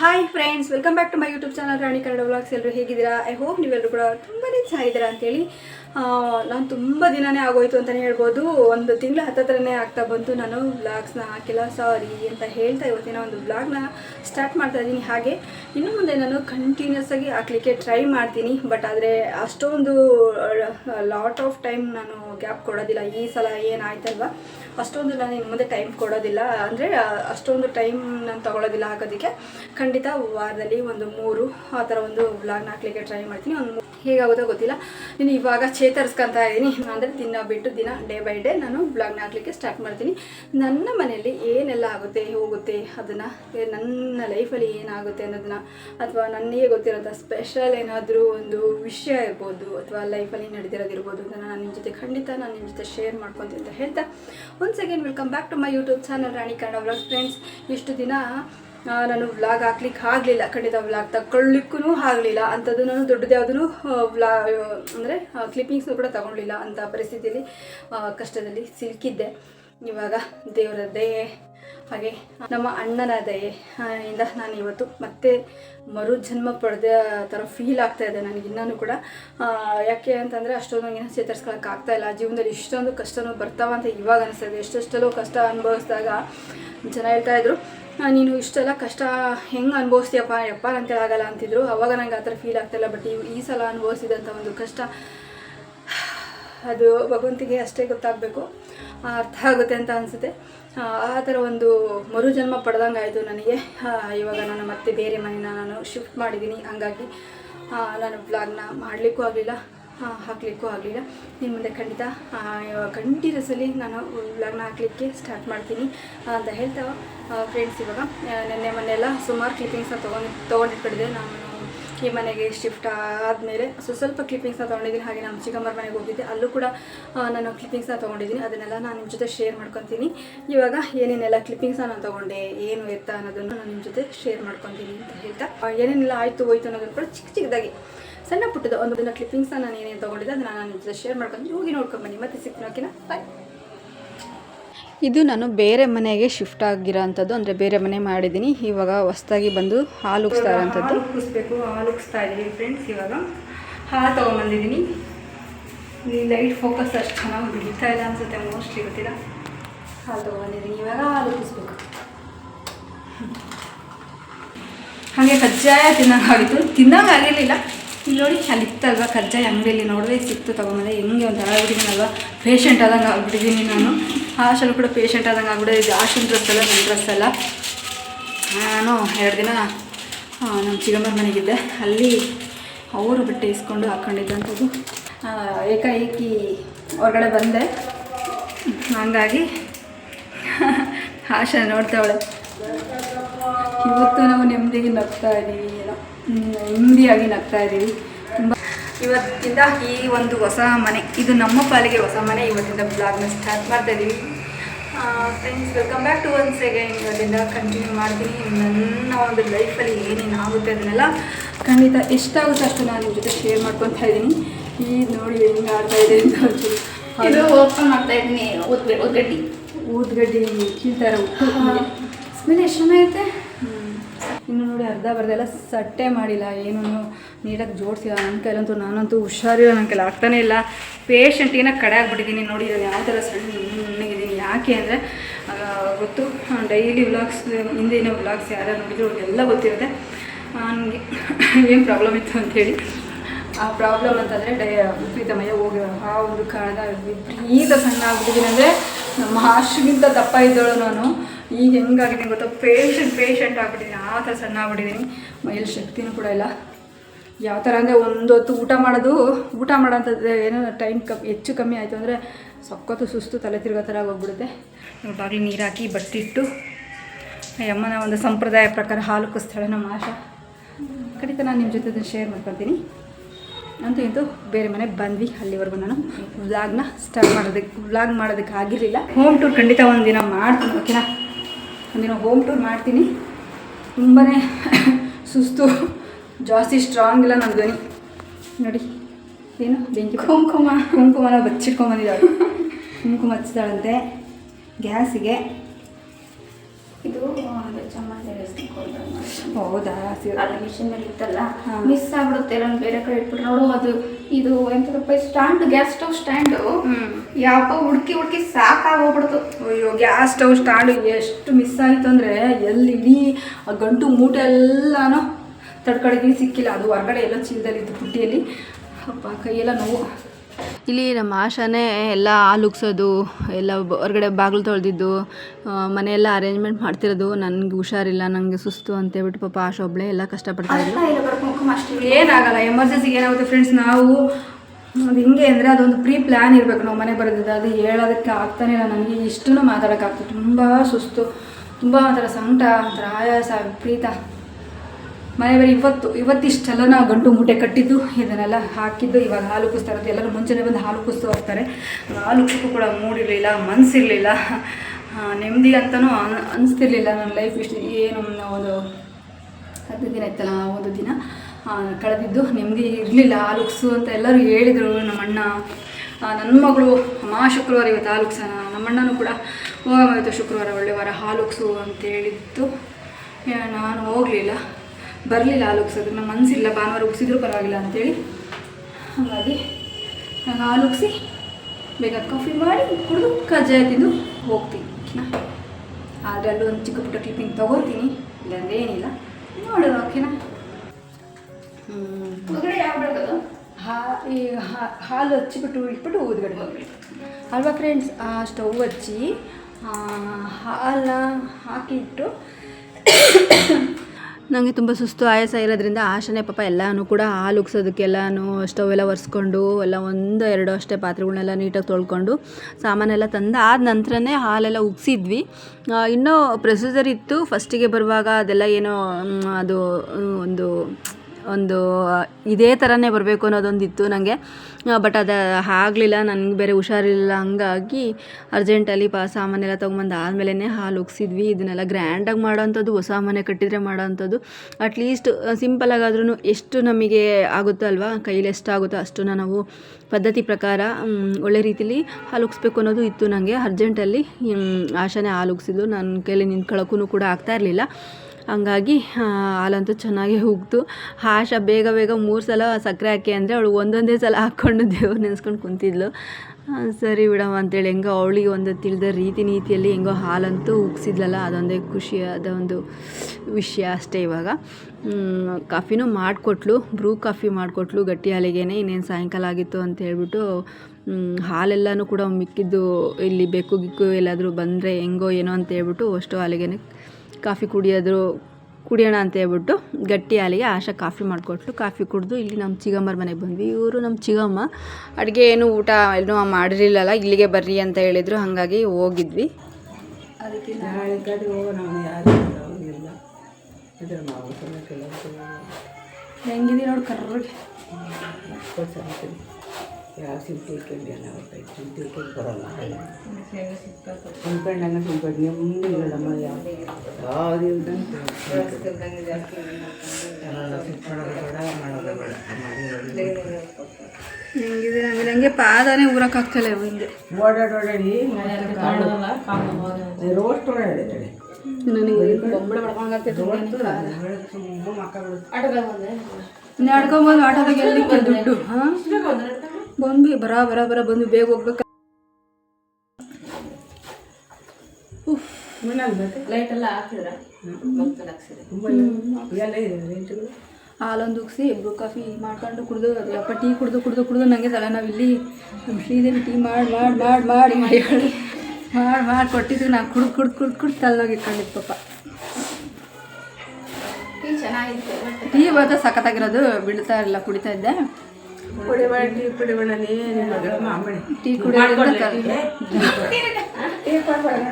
Hi friends welcome back to my YouTube channel Rani Kannada vlogs ಎಲ್ಲರೂ ಹೇಗಿದ್ದೀರಾ? I hope ನೀವೆಲ್ಲರೂ ಕೂಡ ತುಂಬಾ ಚೆನ್ನಾಗಿದ್ದೀರಾ ಅಂತೇಳಿ. ನಾನು ತುಂಬ ದಿನನೇ ಆಗೋಯ್ತು ಅಂತಲೇ ಹೇಳ್ಬೋದು. ಒಂದು ತಿಂಗಳ ಹತ್ತತ್ರನೇ ಆಗ್ತಾ ಬಂತು ನಾನು ವ್ಲಾಗ್ಸ್ನ ಹಾಕಿಲ್ಲ. ಸಾರಿ ಅಂತ ಹೇಳ್ತಾ ಇವತ್ತಿನ ಒಂದು ವ್ಲಾಗ್ನ ಸ್ಟಾರ್ಟ್ ಮಾಡ್ತಾ ಇದ್ದೀನಿ. ಹಾಗೆ ಇನ್ನು ಮುಂದೆ ನಾನು ಕಂಟಿನ್ಯೂಸ್ ಆಗಿ ಹಾಕ್ಲಿಕ್ಕೆ ಟ್ರೈ ಮಾಡ್ತೀನಿ. ಬಟ್ ಆದರೆ ಅಷ್ಟೊಂದು ಲಾಟ್ ಆಫ್ ಟೈಮ್ ನಾನು ಗ್ಯಾಪ್ ಕೊಡೋದಿಲ್ಲ. ಈ ಸಲ ಏನಾಯ್ತಲ್ವ? ಅಷ್ಟೊಂದು ನಾನು ಇನ್ನು ಮುಂದೆ ಟೈಮ್ ಕೊಡೋದಿಲ್ಲ. ಅಂದರೆ ಅಷ್ಟೊಂದು ಟೈಮ್ ನಾನು ತಗೊಳ್ಳೋದಿಲ್ಲ ಹಾಕೋದಕ್ಕೆ ಖಂಡಿತ ವಾರದಲ್ಲಿ ಒಂದು ಮೂರು ಆ ಥರ ಒಂದು ವ್ಲಾಗ್ನ ಹಾಕ್ಲಿಕ್ಕೆ ಟ್ರೈ ಮಾಡ್ತೀನಿ. ಒಂದು ಹೇಗಾಗುತ್ತೋ ಗೊತ್ತಿಲ್ಲ. ನೀನು ಇವಾಗ ಚೇತರಿಸ್ಕೊತಾ ಇದ್ದೀನಿ. ಅಂದರೆ ದಿನ ಬಿಟ್ಟು ದಿನ ಡೇ ಬೈ ಡೇ ನಾನು ಬ್ಲಾಗ್ನ ಹಾಕ್ಲಿಕ್ಕೆ ಸ್ಟಾರ್ಟ್ ಮಾಡ್ತೀನಿ. ನನ್ನ ಮನೆಯಲ್ಲಿ ಏನೆಲ್ಲ ಆಗುತ್ತೆ, ಹೋಗುತ್ತೆ, ಅದನ್ನು ನನ್ನ ಲೈಫಲ್ಲಿ ಏನಾಗುತ್ತೆ ಅನ್ನೋದನ್ನ, ಅಥವಾ ನನಗೆ ಗೊತ್ತಿರೋಂಥ ಸ್ಪೆಷಲ್ ಏನಾದರೂ ಒಂದು ವಿಷಯ ಇರ್ಬೋದು, ಅಥವಾ ಲೈಫಲ್ಲಿ ನಡೆದಿರೋದಿರ್ಬೋದು ಅದನ್ನು ನಾನು ನಿಮ್ಮ ಜೊತೆ ಖಂಡಿತ ನಾನು ನಿಮ್ಮ ಜೊತೆ ಶೇರ್ ಮಾಡ್ಕೊತೀನಿ ಅಂತ ಹೇಳ್ತಾ, ಒಂದು second welcome back to my YouTube channel Rani Kannada vlogs friends ಇಷ್ಟು ದಿನ ನಾನು ವ್ಲಾಗ್ ಹಾಕ್ಲಿಕ್ಕೆ ಆಗಲಿಲ್ಲ. ಖಂಡಿತ ವ್ಲಾಗ್ ತಗೊಳ್ಲಿಕ್ಕೂ ಆಗಲಿಲ್ಲ. ಅಂಥದ್ದು ನಾನು ದೊಡ್ಡದು ವ್ಲಾ ಅಂದರೆ ಕ್ಲಿಪ್ಪಿಂಗ್ಸ್ನು ಕೂಡ ತಗೊಳ್ಳಿಲ್ಲ ಅಂಥ ಪರಿಸ್ಥಿತಿಯಲ್ಲಿ ಕಷ್ಟದಲ್ಲಿ ಸಿಲುಕಿದ್ದೆ. ಇವಾಗ ದೇವರ ದಯೆ, ಹಾಗೆ ನಮ್ಮ ಅಣ್ಣನ ದಯೆ ಇಂದ ನಾನು ಇವತ್ತು ಮತ್ತೆ ಮರು ಜನ್ಮ ಪಡೆದ ಥರ ಫೀಲ್ ಆಗ್ತಾ ಇದೆ ನನಗೆ ಇನ್ನೂ ಕೂಡ. ಯಾಕೆ ಅಂತಂದರೆ ಅಷ್ಟೊಂದು ನನಗೆ ಚೇತರಿಸ್ಕೊಳಕ್ಕೆ ಆಗ್ತಾ ಇಲ್ಲ. ಜೀವನದಲ್ಲಿ ಇಷ್ಟೊಂದು ಕಷ್ಟನೂ ಬರ್ತಾವ ಅಂತ ಇವಾಗ ಅನಿಸ್ತಾ ಇದೆ. ಎಷ್ಟೆಷ್ಟೆಲ್ಲೋ ಕಷ್ಟ ಅನುಭವಿಸಿದಾಗ ಜನ ಹೇಳ್ತಾ ಇದ್ರು ನೀನು ಇಷ್ಟೆಲ್ಲ ಕಷ್ಟ ಹೆಂಗೆ ಅನುಭವಿಸ್ತೀಯಪ್ಪ, ಯಪ್ಪ ನಂಗೆ ಆಗಲ್ಲ ಅಂತಿದ್ರು. ಅವಾಗ ನಂಗೆ ಆ ಥರ ಫೀಲ್ ಆಗ್ತಾಯಿಲ್ಲ ಬಟ್ ಈ ಈ ಸಲ ಅನುಭವಿಸಿದಂಥ ಒಂದು ಕಷ್ಟ, ಅದು ಭಗವಂತಿಗೆ ಅಷ್ಟೇ ಗೊತ್ತಾಗಬೇಕು. ಅರ್ಥ ಆಗುತ್ತೆ ಅಂತ ಅನಿಸುತ್ತೆ. ಆ ಥರ ಒಂದು ಮರುಜನ್ಮ ಪಡೆದಂಗೆ ಆಯಿತು ನನಗೆ ಇವಾಗ ನಾನು ಮತ್ತೆ ಬೇರೆ ಮನೆನ ನಾನು ಶಿಫ್ಟ್ ಮಾಡಿದ್ದೀನಿ. ಹಾಗಾಗಿ ನಾನು ಬ್ಲಾಗ್ನ ಮಾಡಲಿಕ್ಕೂ ಆಗಲಿಲ್ಲ. ಹಾಕಲಿಕ್ಕೂ ಆಗಲಿಲ್ಲ. ನಿಮ್ಮ ಮುಂದೆ ಖಂಡಿತ ಕಂಟಿನ್ಯೂಸಲ್ಲಿ ನಾನು ವ್ಲಾಗ್ನ ಹಾಕಲಿಕ್ಕೆ ಸ್ಟಾರ್ಟ್ ಮಾಡ್ತೀನಿ ಅಂತ ಹೇಳ್ತಾ ಫ್ರೆಂಡ್ಸ್ ಇವಾಗ. ನೆನ್ನೆ ಮೊನ್ನೆಲ್ಲ ಸುಮಾರು ಕ್ಲಿಪ್ಪಿಂಗ್ಸ್ನ ತೊಗೊಂಡು ತೊಗೊಂಡಿಟ್ಬಿಟ್ಟಿದೆ ನಾನು ಈ ಮನೆಗೆ ಶಿಫ್ಟ್ ಆದಮೇಲೆ ಸೊ ಸ್ವಲ್ಪ ಕ್ಲಿಪ್ಪಿಂಗ್ಸ್ನ ತೊಗೊಂಡಿದ್ದೀನಿ. ಹಾಗೆ ನಮ್ಮ ಚಿಕ್ಕಮ್ಮರ ಮನೆಗೆ ಹೋಗಿದ್ದೆ. ಅಲ್ಲೂ ಕೂಡ ನಾನು ಕ್ಲಿಪ್ಪಿಂಗ್ಸ್ನ ತೊಗೊಂಡಿದ್ದೀನಿ. ಅದನ್ನೆಲ್ಲ ನಾನು ನಿಮ್ಮ ಜೊತೆ ಶೇರ್ ಮಾಡ್ಕೊತೀನಿ. ಇವಾಗ ಏನೇನೆಲ್ಲ ಕ್ಲಿಪ್ಪಿಂಗ್ಸ್ನ ನಾನು ತೊಗೊಂಡೆ, ಏನು ಎತ್ತ ಅನ್ನೋದನ್ನು ನಾನು ನಿಮ್ಮ ಜೊತೆ ಶೇರ್ ಮಾಡ್ಕೊತೀನಿ ಅಂತ ಹೇಳ್ತಾ ಏನೇನೆಲ್ಲ ಆಯಿತು, ಹೋಯ್ತು ಅನ್ನೋದನ್ನು ಕೂಡ ಚಿಕ್ಕ ಚಿಕ್ಕದಾಗಿ ಸಣ್ಣ ಪುಟ್ಟದ ಒಂದು ದಿನ ಕ್ಲಿಪ್ಪಿಂಗ್ಸ್ನ ನಾನು ಏನೇನು ತಗೊಂಡಿದ್ದೆ ಅದನ್ನ ನಾನು ಜೊತೆ ಶೇರ್ ಮಾಡ್ಕೊಂಡು ಹೋಗಿ ನೋಡ್ಕೊಂಬನ್ನಿ ಮತ್ತೆ ಸಿಗ್ತೀನಿ ಓಕೆನಾ ಬಾಯ್ ಇದು ನಾನು ಬೇರೆ ಮನೆಗೆ ಶಿಫ್ಟ್ ಆಗಿರೋ ಅಂಥದ್ದು ಅಂದರೆ ಬೇರೆ ಮನೆ ಮಾಡಿದ್ದೀನಿ. ಇವಾಗ ಹೊಸ್ದಾಗಿ ಬಂದು ಹಾಲು ಉಗಿಸ್ತಾ ಇರೋಂಥದ್ದು ಉಗಿಸ್ಬೇಕು ಹಾಲು ಉಗಿಸ್ತಾ ಇದ್ದೀವಿ ಫ್ರೆಂಡ್ಸ್ ಇವಾಗ. ಹಾಲು ತೊಗೊಂಬಂದಿದ್ದೀನಿ. ಈ ಲೈಟ್ ಫೋಕಸ್ ಅಷ್ಟು ಚೆನ್ನಾಗಿ ಬಿಡ್ತಾ ಇಲ್ಲ ಅನ್ಸುತ್ತೆ ಮೋಸ್ಟ್ಲಿ ಗೊತ್ತಿಲ್ಲ? ಹಾಲು ತೊಗೊಂಬಂದಿದ್ದೀನಿ. ಇವಾಗ ಹಾಲು ಉಗಿಸ್ಬೇಕು. ಹಾಗೆ ಕಜ್ಜಾಯ ತಿನ್ನೋಕ್ಕಾಗಿತ್ತು ತಿನ್ನೋಂಗೆ ಆಗಿರಲಿಲ್ಲ. ಇಲ್ಲಿ ನೋಡಿ ಅಲ್ಲಿ ಇತ್ತಲ್ವಾ ಕಜ್ಜಾಯ ಅಂಗಡಿಯಲ್ಲಿ ನೋಡಿದ್ರೆ ಸಿಕ್ತು ತೊಗೊಂಬಂದೆ. ಹೆಂಗೆ ಒಂದು ಆಗಿಬಿಟ್ಟಿದ್ದೀನಲ್ವ ಪೇಷಂಟ್ ಆದಂಗೆ ಆಗ್ಬಿಟ್ಟಿದ್ದೀನಿ ನಾನು. ಹಾಸ್ಟೆಲ್ ಕೂಡ ಪೇಷಂಟ್ ಆದಂಗೆ ಆಗ್ಬಿಟ್ಟಿದ್ದೆ ಹಾಸ್ಟೆಲ್ ಡ್ರೆಸ್ ಅಲ್ಲ ನನ್ನ ಡ್ರೆಸ್ ಅಲ್ಲ. ನಾನು ಎರಡು ದಿನ ನಮ್ಮ ಚಿಗಂಬರ್ ಮನೆಗಿದ್ದೆ. ಅಲ್ಲಿ ಅವರು ಬಟ್ಟೆ ಇಸ್ಕೊಂಡು ಹಾಕ್ಕೊಂಡಿದ್ದಂಥದ್ದು ಏಕಾಏಕಿ ಹೊರಗಡೆ ಬಂದೆ. ಹಂಗಾಗಿ ಆಶಾ ನೋಡ್ತಾವಳೆ. ಇವತ್ತು ನಾವು ನೆಮ್ಮದಿಗೆ ನಗ್ತಾ ಇದ್ದೀವಿ. ನೆಮ್ಮದಿಯಾಗಿ ನಗ್ತಾ ಇದ್ದೀವಿ. ತುಂಬ ಇವತ್ತಿಂದ ಈ ಒಂದು ಹೊಸ ಮನೆ ಇದು ನಮ್ಮ ಪಾಲಿಗೆ ಹೊಸ ಮನೆ. ಇವತ್ತಿಂದ ಬ್ಲಾಗ್ನ ಸ್ಟಾರ್ಟ್ ಮಾಡ್ತಾ ಇದ್ದೀವಿ. Friends welcome back to once again ಇವತ್ತಿಂದ ಕಂಟಿನ್ಯೂ ಮಾಡ್ತೀನಿ. ನನ್ನ ಒಂದು ಲೈಫಲ್ಲಿ ಏನೇನು ಆಗುತ್ತೆ ಅದನ್ನೆಲ್ಲ ಖಂಡಿತ ಎಷ್ಟಾಗುತ್ತೆ ಅಷ್ಟು ನಾನು ನಿಮ್ಮ ಜೊತೆ ಶೇರ್ ಮಾಡ್ಕೊತಾ ಇದ್ದೀನಿ. ಈ ನೋಡಿ ಹೆಂಗೆ ಆಡ್ತಾ ಇದೆ ಅಂತ ಇದು ಓಪನ್ ಮಾಡ್ತಾ ಇದ್ದೀನಿ. ಊದ್ಗಡ್ಡಿ ಊದ್ಗಡ್ಡಿ ಕೀಳ್ತಾರೆ ಉಪ್ಪು. ಸ್ಮೆಲ್ ಎಷ್ಟು ಚೆನ್ನಾಗೈತೆ? ಇನ್ನು ಬರ್ದೆ ಎಲ್ಲ ಸಟ್ಟೆ ಮಾಡಿಲ್ಲ ಏನೂ ನೀಟಾಗಿ ಜೋಡಿಸಿಲ್ಲ. ನನ್ನ ಕೈಲಂತೂ ನಾನಂತೂ ಹುಷಾರಿಲ್ಲ ನನ್ನ ಕೈಲಿ ಆಗ್ತಾನೆ ಇಲ್ಲ. ಪೇಷಂಟಿನ ಕಡೆ ಆಗಿಬಿಟ್ಟಿದ್ದೀನಿ, ನೋಡಿ ನಾನು ಯಾವ ಥರ ಸಣ್ಣಗಿದ್ದೀನಿ ಯಾಕೆ ಅಂದರೆ ಗೊತ್ತು ಡೈಲಿ ವ್ಲಾಗ್ಸ್ ಹಿಂದಿನ ವ್ಲಾಗ್ಸ್ ಯಾರ್ಯಾರು ನೋಡಿದ್ರು ಅವ್ರಿಗೆಲ್ಲ ಗೊತ್ತಿರುತ್ತೆ. ನನಗೆ ಏನು ಪ್ರಾಬ್ಲಮ್ ಇತ್ತು ಅಂಥೇಳಿ ಆ ಪ್ರಾಬ್ಲಮ್ ಅಂತಂದರೆ, ಡೈ ವಿಪರೀತಮಯ ಹೋಗಿ, ಆ ಒಂದು ಕಾರಣದ ವಿಪರೀತ ಸಣ್ಣ ಆಗ್ಬಿಟ್ಟಿದ್ದೀನಿ ಅಂದರೆ, ನಮ್ಮ ಅಷ್ಟಿಗಿಂತ ದಪ್ಪ ಇದ್ದವಳು ನಾನು. ಈಗ ಹೆಂಗಾಗಿದೆ ಗೊತ್ತಾ? ಪೇಷಂಟ್ ಪೇಷಂಟ್ ಆಗ್ಬಿಟ್ಟಿದ್ದೀನಿ. ಆ ಥರ ಸಣ್ಣ ಆಗ್ಬಿಟ್ಟಿದ್ದೀನಿ. ಮೈಯಲ್ಲಿ ಶಕ್ತಿನೂ ಕೂಡ ಇಲ್ಲ. ಯಾವ ಥರ ಅಂದರೆ ಒಂದು ಹೊತ್ತು ಊಟ ಮಾಡೋದು, ಊಟ ಮಾಡೋಂಥದ್ದು ಏನೋ ಟೈಮ್ ಕಮ್ಮಿ, ಹೆಚ್ಚು ಕಮ್ಮಿ ಆಯಿತು ಅಂದರೆ ಸಕ್ಕತ್ತು ಸುಸ್ತು ತಲೆ ತಿರುಗೋ ಥರ ಆಗೋಗ್ಬಿಡುತ್ತೆ. ಬಾಗಿಲು ನೀರು ಹಾಕಿ ಬಟ್ಟಿಟ್ಟು. ಅಮ್ಮನ ಒಂದು ಸಂಪ್ರದಾಯ ಪ್ರಕಾರ ಹಾಲು ಕುಸ್ತಾಳೆ ನಮ್ಮ ಆಶಾ. ಖಂಡಿತ ನಾನು ನಿಮ್ಮ ಜೊತೆ ಶೇರ್ ಮಾಡ್ಕೊತೀನಿ. ಅಂತೂ ಇಂತೂ ಬೇರೆ ಮನೆ ಬಂದ್ವಿ, ಅಲ್ಲಿವರೆಗೂ ನಾನು. ವ್ಲಾಗ್ನ ಸ್ಟಾರ್ಟ್ ಮಾಡೋದಕ್ಕೆ ವ್ಲಾಗ್ ಮಾಡೋದಕ್ಕೆ ಆಗಿರಲಿಲ್ಲ ಹೋಮ್ ಟೂರ್ ಖಂಡಿತ ಒಂದು ದಿನ ಮಾಡ್ತೀನಿ ಓಕೆನಾ ಒಂದಿನ ಹೋಮ್ ಟೂರ್ ಮಾಡ್ತೀನಿ. ತುಂಬಾ ಸುಸ್ತು ಜಾಸ್ತಿ ಸ್ಟ್ರಾಂಗ್ ಇಲ್ಲ ನನ್ನ ಧ್ವನಿ. ನೋಡಿ ಏನು? ಬೆಂಕಿ ಕುಂಕುಮ. ಕುಂಕುಮನ ಬಚ್ಚಿಟ್ಕೊಂಬಂದಿದ್ದಾಳೆ. ಕುಂಕುಮ ಹಚ್ಚಿದಾಳಂತೆ ಗ್ಯಾಸಿಗೆ. ಇದು ಚಮ್ಮಂಜ ಹೌದಾ? ಅದು ಮಿಷಿನ್ ಮೇಲೆ ಇತ್ತಲ್ಲ. ಮಿಸ್ ಆಗ್ಬಿಡುತ್ತೆ ನಾನು ಬೇರೆ ಕಡೆ ಇಟ್ಬಿಟ್ರೆ. ನೋಡು ಅದು ಇದು ಎಂತದಪ್ಪ ಸ್ಟ್ಯಾಂಡ್ ಗ್ಯಾಸ್ ಸ್ಟವ್ ಸ್ಟ್ಯಾಂಡ್. ಯಾಕೋ ಹುಡುಕಿ ಹುಡುಕಿ ಸಾಕಾಗೋಗ್ಬಿಡ್ತು ಅಯ್ಯೋ ಗ್ಯಾಸ್ ಸ್ಟವ್ ಸ್ಟ್ಯಾಂಡ್ ಎಷ್ಟು ಮಿಸ್ ಆಯಿತು ಅಂದರೆ ಎಲ್ಲಿ ಇಡೀ ಆ ಗಂಟು ಮೂಟೆ ಎಲ್ಲನೂ ತಡ್ಕಡೆಗೆ ಸಿಕ್ಕಿಲ್ಲ. ಅದು ಹೊರಗಡೆ ಎಲ್ಲ ಚೀಲದಲ್ಲಿ ಇತ್ತು ಪುಟ್ಟಿಯಲ್ಲಿ. ಅಪ್ಪ ಕೈಯೆಲ್ಲ ನೋವು. ಇಲ್ಲಿ ನಮ್ಮ ಆಶಾನೇ ಎಲ್ಲ ಹಾಲು ಉಗ್ಸೋದು ಎಲ್ಲ ಹೊರಗಡೆ ಬಾಗಿಲು ತೊಳೆದಿದ್ದು ಮನೆಯೆಲ್ಲ ಅರೇಂಜ್ಮೆಂಟ್ ಮಾಡ್ತಿರೋದು. ನನಗೆ ಹುಷಾರಿಲ್ಲ ನನಗೆ ಸುಸ್ತು ಅಂತೇಳ್ಬಿಟ್ಟು ಪಾಪ ಆಶಾ ಒಬ್ಬಳೇ ಎಲ್ಲ ಕಷ್ಟಪಡ್ತಾ ಇದ್ರು. ಏನಾಗಲ್ಲ ಎಮರ್ಜೆನ್ಸಿಗೆ ಏನಾಗುತ್ತೆ ಫ್ರೆಂಡ್ಸ್ ನಾವು ಅದು ಹಿಂಗೆ ಅಂದರೆ ಅದೊಂದು ಪ್ರೀ ಪ್ಲ್ಯಾನ್ ಇರಬೇಕು. ನಾವು ಮನೆ ಬರೋದಿದ್ದು ಅದು ಹೇಳೋದಕ್ಕೆ ಆಗ್ತಾನೆ ಇಲ್ಲ ನನಗೆ. ಇಷ್ಟೂ ಮಾತಾಡೋಕ್ಕಾಗ್ತದೆ ತುಂಬ ಸುಸ್ತು, ತುಂಬ ಒಂಥರ ಸಂಕಟ, ಒಂಥರ ಆಯಾಸ, ವಿಪರೀತ. ಮನೆ ಬರೀ ಇವತ್ತು ಇವತ್ತಿಷ್ಟೆಲ್ಲ ನಾವು ಗಂಟು ಮೂಟೆ ಕಟ್ಟಿದ್ದು, ಇದನ್ನೆಲ್ಲ ಹಾಕಿದ್ದು, ಇವಾಗ ಹಾಲು ಕುಸ್ತಾ ಇರೋದು. ಎಲ್ಲರೂ ಮುಂಚೆನೇ ಬಂದು ಹಾಲು ಕುಸ್ತು ಹೋಗ್ತಾರೆ. ಹಾಲು ಕುಕ್ಕು ಕೂಡ ಮೂಡಿರಲಿಲ್ಲ ಮನಸ್ಸಿರಲಿಲ್ಲ ನೆಮ್ಮದಿ ಅಂತಲೂ ಅನ್, ಅನಿಸ್ತಿರ್ಲಿಲ್ಲ ನನ್ನ ಲೈಫ್ ಇಷ್ಟು, ಏನು ಒಂದು ಹತ್ತು ದಿನ ಇತ್ತಲ್ಲ ಒಂದು ದಿನ ಕಳೆದಿದ್ದು. ನೆಮ್ಮದಿ ಇರಲಿಲ್ಲ ಹಾಲುಕ್ಸು ಅಂತ ಎಲ್ಲರೂ ಹೇಳಿದರು ನಮ್ಮಣ್ಣ ಅಣ್ಣ. ನನ್ನ ಮಗಳು ಮಾ ಶುಕ್ರವಾರ ಇವತ್ತು ಹಾಲುಕ್ಸೋಣ ನಮ್ಮಣ್ಣನೂ ಕೂಡ ಹೋಗಮ್ಮ ಶುಕ್ರವಾರ, ಒಳ್ಳೆ ವಾರ ಹಾಲುಕ್ಸು ಅಂತ ಹೇಳಿದ್ದು. ನಾನು ಹೋಗಲಿಲ್ಲ. ಬರಲಿಲ್ಲ ಹಾಲುಕ್ಸೋದಕ್ಕೆ ನಮ್ಮ ಮನಸ್ಸಿಲ್ಲ ಭಾನುವಾರ ಉಗ್ಸಿದ್ರು ಪರವಾಗಿಲ್ಲ ಅಂತೇಳಿ. ಹಾಗಾಗಿ ನಾನು ಹಾಲುಕ್ಸಿ ಬೇಗ ಕಾಫಿ ಮಾಡಿ ಕುಡಿದು ಕಜ್ಜಾಯ ತಿಂದು ಹೋಗ್ತೀನಿ. ಓಕೆನಾ? ಆದರೆ ಅಲ್ಲೂ ಒಂದು ಚಿಕ್ಕ ಪುಟ್ಟ ಕ್ಲಿಪ್ಪಿಂಗ್ ತೊಗೋತೀನಿ. ಇಲ್ಲಾಂದ್ರೆ ಏನಿಲ್ಲ. ನೋಡೋದು ಓಕೆನಾ? ಹಾಲು ಹಚ್ಚಿಬಿಟ್ಟು ಇಟ್ಬಿಟ್ಟು ಊದ್ಗಡೆ ಹೋಗ್ಬೇಕು ಅಲ್ವಾ ಫ್ರೆಂಡ್ಸ್ ಆ ಸ್ಟವ್ ಹಚ್ಚಿ ಹಾಲನ್ನ ಹಾಕಿಟ್ಟು ನನಗೆ ತುಂಬ ಸುಸ್ತು ಆಯಾಸ ಇರೋದ್ರಿಂದ ಆಶನೇ ಪಾಪ ಎಲ್ಲನೂ ಕೂಡ ಹಾಲು ಉಗ್ಸೋದಕ್ಕೆಲ್ಲನೂ ಸ್ಟವ್ ಎಲ್ಲ ಒರೆಸ್ಕೊಂಡು ಎಲ್ಲ ಒಂದು ಎರಡು ಅಷ್ಟೇ ಪಾತ್ರೆಗಳನ್ನೆಲ್ಲ ನೀಟಾಗಿ ತೊಳ್ಕೊಂಡು ಸಾಮಾನೆಲ್ಲ ತಂದು ಆದ ನಂತರನೇ ಹಾಲೆಲ್ಲ ಉಗ್ಸಿದ್ವಿ. ಇನ್ನೂ ಪ್ರೊಸೀಜರ್ ಇತ್ತು. ಫಸ್ಟಿಗೆ ಬರುವಾಗ ಅದೆಲ್ಲ ಏನೋ ಅದು ಒಂದು ಒಂದು ಇದೇ ಥರನೇ ಬರಬೇಕು ಅನ್ನೋದೊಂದಿತ್ತು ನನಗೆ ಬಟ್ ಅದು ಆಗಲಿಲ್ಲ, ನನಗೆ ಬೇರೆ ಹುಷಾರಿಲ್ಲ ಹಂಗಾಗಿ ಅರ್ಜೆಂಟಲ್ಲಿ ಪಾ ಸಾಮಾನೆಲ್ಲ ತೊಗೊಂಬಂದು ಆದಮೇಲೆ ಹಾಲು ಉಗ್ಸಿದ್ವಿ ಇದನ್ನೆಲ್ಲ ಗ್ರ್ಯಾಂಡಾಗಿ ಮಾಡೋವಂಥದ್ದು ಹೊಸ ಮನೆ ಕಟ್ಟಿದರೆ ಮಾಡೋವಂಥದ್ದು ಅಟ್ಲೀಸ್ಟ್ ಸಿಂಪಲಾಗಾದ್ರೂ ಎಷ್ಟು ನಮಗೆ ಆಗುತ್ತೋ ಅಲ್ವಾ? ಕೈಲಿ ಎಷ್ಟಾಗುತ್ತೋ ಅಷ್ಟು ನಾವು ಪದ್ಧತಿ ಪ್ರಕಾರ ಒಳ್ಳೆ ರೀತಿಲಿ ಹಾಲು ಉಗ್ಸ್ಬೇಕು ಅನ್ನೋದು ಇತ್ತು ನನಗೆ ಅರ್ಜೆಂಟಲ್ಲಿ ಆಶಾನೇ ಹಾಲು ಉಗ್ಸಿದ್ದು ನನ್ನ ಕೈಲಿ ನಿಂತ್ಕೊಳ್ಳೋಕ್ಕೂ ಕೂಡ ಆಗ್ತಾ ಇರಲಿಲ್ಲ. ಹಂಗಾಗಿ ಹಾಲಂತೂ ಚೆನ್ನಾಗಿ ಉಗ್ತು ಆಶಾ ಬೇಗ ಬೇಗ ಮೂರು ಸಲ ಸಕ್ಕರೆ ಹಾಕಿ ಅಂದರೆ ಅವಳು ಒಂದೊಂದೇ ಸಲ ಹಾಕ್ಕೊಂಡು ದೇವ್ರು ನೆನೆಸ್ಕೊಂಡು ಕುಂತಿದ್ಲು. ಸರಿ ಬಿಡಮ್ಮ ಅಂತೇಳಿ ಹೆಂಗೋ ಅವಳಿಗೆ ಒಂದು ತಿಳಿದ ರೀತಿ ನೀತಿಯಲ್ಲಿ ಹೆಂಗೋ ಹಾಲಂತೂ ಉಗ್ಸಿದ್ಲಲ್ಲ, ಅದೊಂದೇ ಖುಷಿಯಾದ ಒಂದು ವಿಷಯ ಅಷ್ಟೇ ಇವಾಗ. ಕಾಫಿನೂ ಮಾಡಿಕೊಟ್ಲು, ಬ್ರೂ ಕಾಫಿ ಮಾಡಿಕೊಟ್ಲು ಗಟ್ಟಿ ಹಾಲಿಗೆನೆ, ಇನ್ನೇನು ಸಾಯಂಕಾಲ ಆಗಿತ್ತು ಅಂತ ಹೇಳ್ಬಿಟ್ಟು ಹಾಲೆಲ್ಲನೂ ಕೂಡ ಮಿಕ್ಕಿದ್ದು ಇಲ್ಲಿ ಬೆಕ್ಕು ಗಿಕ್ಕು ಎಲ್ಲಾದರೂ ಬಂದರೆ ಹೆಂಗೋ ಏನೋ ಅಂತ ಹೇಳ್ಬಿಟ್ಟು ಅಷ್ಟು ಹಾಲಿಗೆನೆ ಕಾಫಿ ಕುಡಿಯೋದು ಕುಡಿಯೋಣ ಅಂತ ಹೇಳ್ಬಿಟ್ಟು ಗಟ್ಟಿ ಹಾಲಿಗೆ ಆಶಾ ಕಾಫಿ ಮಾಡಿಕೊಟ್ಲು. ಕಾಫಿ ಕುಡಿದು ಇಲ್ಲಿ ನಮ್ಮ ಚಿಗಮ್ಮರ ಮನೆಗೆ ಬಂದ್ವಿ. ಇವರು ನಮ್ಮ ಚಿಗಮ್ಮ. ಅಡುಗೆ ಏನು ಊಟ ಏನೂ ಮಾಡಿರಲಿಲ್ಲಲ್ಲ ಇಲ್ಲಿಗೆ ಬರ್ರಿ ಅಂತ ಹೇಳಿದರು. ಹಾಗಾಗಿ ಹೋಗಿದ್ವಿ. ಹೆಂಗಿದೆ ನೋಡಿ ಕರ್ರಿ ಯಾವ ಸಿಂಪಿ ಇಟ್ಕೊಂಡು ನಾವು ಕೈ ಸಿಂಪಿ ಇಟ್ಕೊಂಡು ಬರೋಲ್ಲ. ನೆಮ್ಮದಿ ಯಾವ ಯಾವುದು ಹೆಂಗಿದೆ? ನನಗೆ ಪಾದನೇ ಊರಕ್ಕಾಗ್ತಲ್ಲ ಹಿಂಗೆ ಓಡಾಡಿ ಓಡಾಡಿದ್ದಾಳೆ ನನಗೆ ಬೊಂಬಳೆ ಮಾಡ್ಕೊಂಡಾಗ್ತೈತೆ ಬಂದೆ. ಆಟೋದಾಗ ಎಲ್ಲಿ ದುಡ್ಡು? ಹಾಂ? ಬಂದ್ವಿ ಬರ ಬರ ಬರ ಬಂದ್ವಿ ಬೇಗ ಹೋಗ್ಬೇಕು. ಲೈಟ್ ಎಲ್ಲ ಹಾಕಿದ್ರ? ಹಾಲೊಂದು ಉಗ್ಸಿ ಬ್ರೂ ಕಾಫಿ ಮಾಡ್ಕೊಂಡು ಕುಡಿದು ಅಪ್ಪ ಯಪ್ಪ ಟೀ ಕುಡ್ದು ಕುಡಿದು ಕುಡಿದು ನನಗೆ ತಲೆನೋವು ಇಲ್ಲಿ ನಮ್ಮ ಶ್ರೀದೇವಿ ಟೀ ಮಾಡಿ ಮಾಡಿ ಮಾಡಿ ಮಾಡಿ ಮಾಡಿ ಹೇಳಿ ಮಾಡಿ ಮಾಡಿ ಕೊಟ್ಟಿದ್ವಿ ನಾನು ಕುಡ್ದು ಕುಡ್ದು ಕುಡ್ದು ಕುಡ್ದು ತಲೆನಾಗ ಇಟ್ಕೊಂಡಿತ್ತು ಪಾಪ. ಟೀ ಚೆನ್ನಾಗಿತ್ತು ಟೀ ಬಂದ ಸಖತ್ತಾಗಿರೋದು ಬಿಡ್ತಾ ಇರಲಿಲ್ಲ ಕುಡಿತಾ ಇದ್ದೆ. ಪುಡಿ ಮಾಡಿ ಟೀ ಮಾಡಿ ಏನಿಲ್ಲ ಮಾಮೂಲಿ. ಟೀ